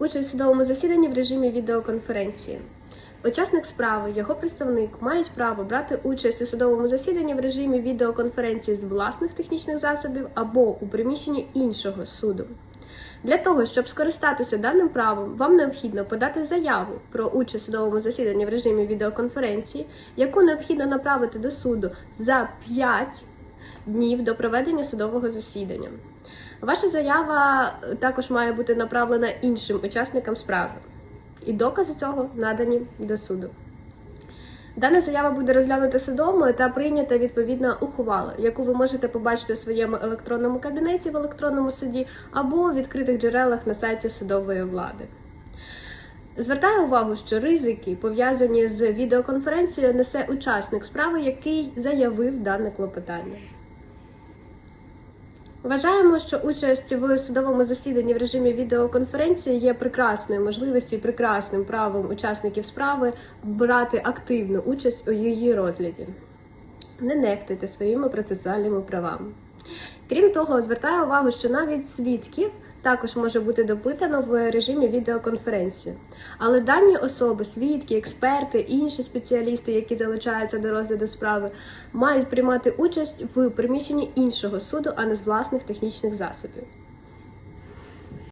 Участь у судовому засіданні в режимі відеоконференції. Учасник справи, його представник мають право брати участь у судовому засіданні в режимі відеоконференції з власних технічних засобів або у приміщенні іншого суду. Для того, щоб скористатися даним правом, вам необхідно подати заяву про участь у судовому засіданні в режимі відеоконференції, яку необхідно направити до суду за 5 днів до проведення судового засідання. Ваша заява також має бути направлена іншим учасникам справи, і докази цього надані до суду. Дана заява буде розглянута судом та прийнята відповідна ухвала, яку ви можете побачити у своєму електронному кабінеті в електронному суді або у відкритих джерелах на сайті судової влади. Звертаю увагу, що ризики, пов'язані з відеоконференцією, несе учасник справи, який заявив дане клопотання. Вважаємо, що участь в судовому засіданні в режимі відеоконференції є прекрасною можливістю і прекрасним правом учасників справи брати активну участь у її розгляді. Не нехтуйте своїми процесуальними правами. Крім того, звертаю увагу, що навіть свідків також може бути допитано в режимі відеоконференції. Але дані особи, свідки, експерти, інші спеціалісти, які залучаються до розгляду справи, мають приймати участь в приміщенні іншого суду, а не з власних технічних засобів.